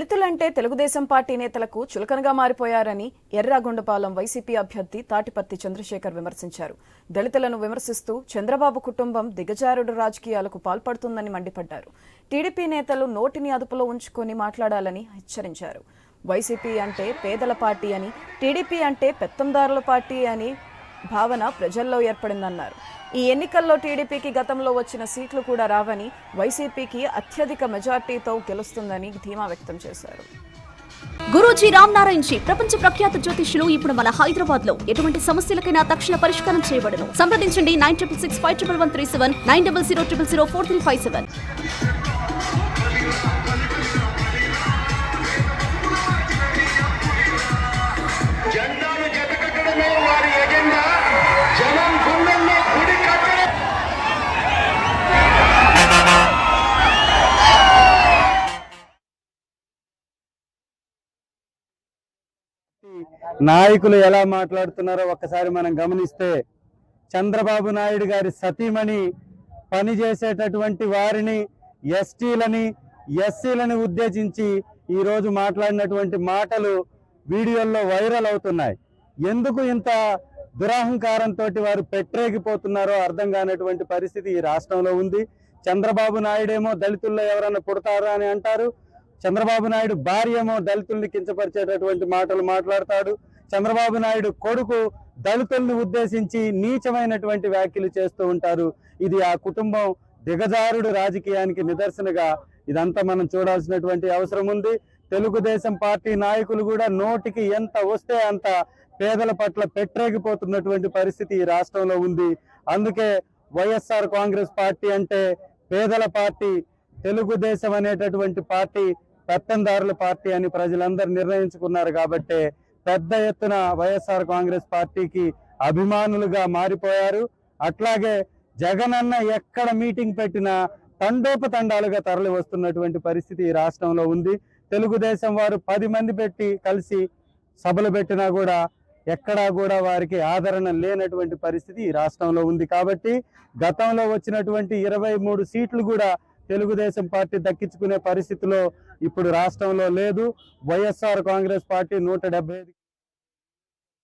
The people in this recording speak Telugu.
దళితులంటే తెలుగుదేశం పార్టీ నేతలకు చులకనగా మారిపోయారని ఎర్రాగొండపాలెం వైసీపీ అభ్యర్థి తాటిపత్తి చంద్రశేఖర్ విమర్శించారు. దళితులను విమర్శిస్తూ చంద్రబాబు కుటుంబం దిగజారుడు రాజకీయాలకు పాల్పడుతుందని మండిపడ్డారు. టీడీపీ నేతలు నోటిని అదుపులో ఉంచుకొని మాట్లాడాలని హెచ్చరించారు. వైసీపీ అంటే పేదల పార్టీ అని టీడీపీ అంటే పెత్తందారుల పార్టీ అని భావన ప్రజల్లో ఏర్పడిందన్నారు. ఈ ఎన్నికల్లో టీడీపీకి గతంలో వచ్చిన సీట్లు కూడా రావని వైసీపీకి అత్యధిక మెజార్టీతో గెలుస్తుందని ధీమా వ్యక్తం చేశారు. గురూజీ రామ్ నారాయణ్ జీ ప్రపంచ ప్రఖ్యాత జ్యోతిష్యులు ఇప్పుడు మన హైదరాబాద్లో ఎటువంటి సమస్యలకైనా తక్షణ పరిష్కారం చేయబడను. సంప్రదించండి nine triple six five triple one three seven nine double zero triple zero four three five seven. నాయకులు ఎలా మాట్లాడుతున్నారో ఒక్కసారి మనం గమనిస్తే చంద్రబాబు నాయుడు గారి సతీమణి పనిచేసేటటువంటి వారిని ఎస్టీలని ఎస్సీలని ఉద్దేశించి ఈరోజు మాట్లాడినటువంటి మాటలు వీడియోల్లో వైరల్ అవుతున్నాయి. ఎందుకు ఇంత దురహంకారంతో వారు పెట్టరేగిపోతున్నారో అర్థం కానటువంటి పరిస్థితి ఈ రాష్ట్రంలో ఉంది. చంద్రబాబు నాయుడేమో దళితుల్లో ఎవరన్నా పుడతారా అని అంటారు. చంద్రబాబు నాయుడు భార్యమో దళితుల్ని కించపరిచేటటువంటి మాటలు మాట్లాడతాడు. చంద్రబాబు నాయుడు కొడుకు దళితుల్ని ఉద్దేశించి నీచమైనటువంటి వ్యాఖ్యలు చేస్తూ ఉంటారు. ఇది ఆ కుటుంబం దిగజారుడు రాజకీయానికి నిదర్శనగా ఇదంతా మనం చూడాల్సినటువంటి అవసరం ఉంది. తెలుగుదేశం పార్టీ నాయకులు కూడా నోటికి ఎంత వస్తే అంత పేదల పట్ల పెట్టరేగిపోతున్నటువంటి పరిస్థితి ఈ రాష్ట్రంలో ఉంది. అందుకే వైఎస్ఆర్ కాంగ్రెస్ పార్టీ అంటే పేదల పార్టీ తెలుగుదేశం అనేటటువంటి పార్టీ పెత్తందారుల పార్టీ అని ప్రజలందరూ నిర్ణయించుకున్నారు కాబట్టే పెద్ద ఎత్తున వైఎస్ఆర్ కాంగ్రెస్ పార్టీకి అభిమానులుగా మారిపోయారు. అట్లాగే జగనన్న ఎక్కడ మీటింగ్ పెట్టినా తండోపతండాలుగా తరలి వస్తున్నటువంటి పరిస్థితి ఈ రాష్ట్రంలో ఉంది. తెలుగుదేశం వారు పది మంది పెట్టి కలిసి సభలు పెట్టినా కూడా ఎక్కడా కూడా వారికి ఆదరణ లేనటువంటి పరిస్థితి ఈ రాష్ట్రంలో ఉంది. కాబట్టి గతంలో వచ్చినటువంటి ఇరవై మూడు సీట్లు కూడా తెలుగుదేశం పార్టీ దక్కించుకునే పరిస్థితిలో ఇప్పుడు రాష్ట్రంలో లేదు. వైఎస్ఆర్ కాంగ్రెస్ పార్టీ నూట డెబ్బై